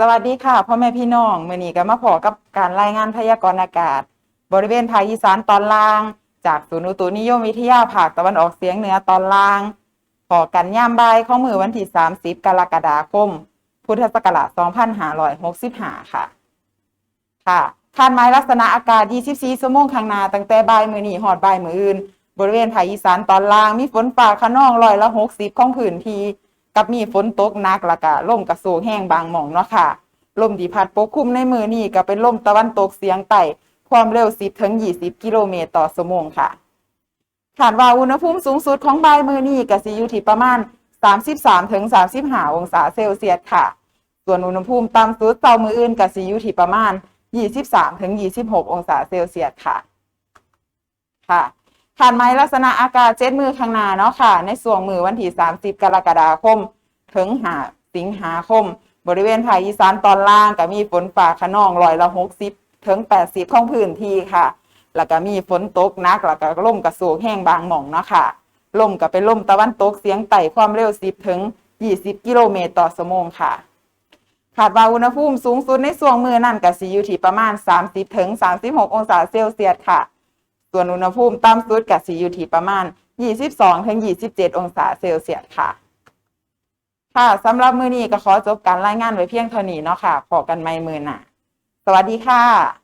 สวัสดีค่ะพ่อแม่พี่น้องมื้อนี้ก็มาพอกับการรายงานพยากรณ์อากาศ บริเวณภาคอีสานตอนล่าง จากศูนย์อุตุนิยมวิทยาภาคตะวันออกเฉียงเหนือตอนล่างพอกันย่ามบ่ายขอมือวันที่ 30 กรกฎาคม พุทธศักราช2565 ค่ะ ค่ะคาดหมายลักษณะอากาศ 24 ชั่วโมงข้างหน้าตั้งแต่บ่ายมื้อนี้ฮอดบ่ายมื้ออื่น บริเวณภาคอีสานตอนล่างมีฝนฟ้าคะนองร้อยละ 60 ของพื้นที่ กับมีฝนตกหนักแล้วก็ลมกระโสกแห้งบางหม่องเนาะค่ะลมที่พัดปกคลุมในมือนี้ก็เป็นลมตะวันตกเฉียงใต้ความเร็ว 10ถึง20 กิโลเมตรต่อชั่วโมงค่ะคาดว่าอุณหภูมิสูงสุดของบ่ายมือนี้ก็สิอยู่ที่ประมาณ 33ถึง35 องศาเซลเซียสค่ะ ส่วนอุณหภูมิต่ำสุดเช้ามืออื่นก็สิอยู่ที่ประมาณ 23ถึง26 องศาเซลเซียสค่ะ ค่ะ คาดหมายลักษณะอากาศเจ็ดมือข้างหน้าเนาะค่ะ ในส่วงมือวันที่ 30 กรกฎาคม ถึงหาสิงหาคม บริเวณภาคอีสานตอนล่างก็มีฝนฟ้าขนองร้อยละ60ถึง80ของพื้นที่ค่ะ แล้วก็มีฝนตกนักแล้วก็ลมกระโสกแห้งบางหม่องเนาะค่ะลมก็เป็นลมตะวันตกเสียงไต่ความเร็ว10ถึง20กิโลเมตรต่อชั่วโมงค่ะคาดว่าอุณหภูมิสูงสุดในช่วงมือนั่นก็สิอยู่ที่ประมาณ 30ถึง36 องศาเซลเซียสค่ะ ส่วนอุณหภูมิต่ำสุดกับสีอยู่ที่ประมาณ 22ถึง27 องศาเซลเซียสค่ะ ค่ะสำหรับมือนี้ก็ขอจบการรายงานไว้เพียงเท่านี้เนาะค่ะพอกันไม่มือหนาสวัสดีค่ะ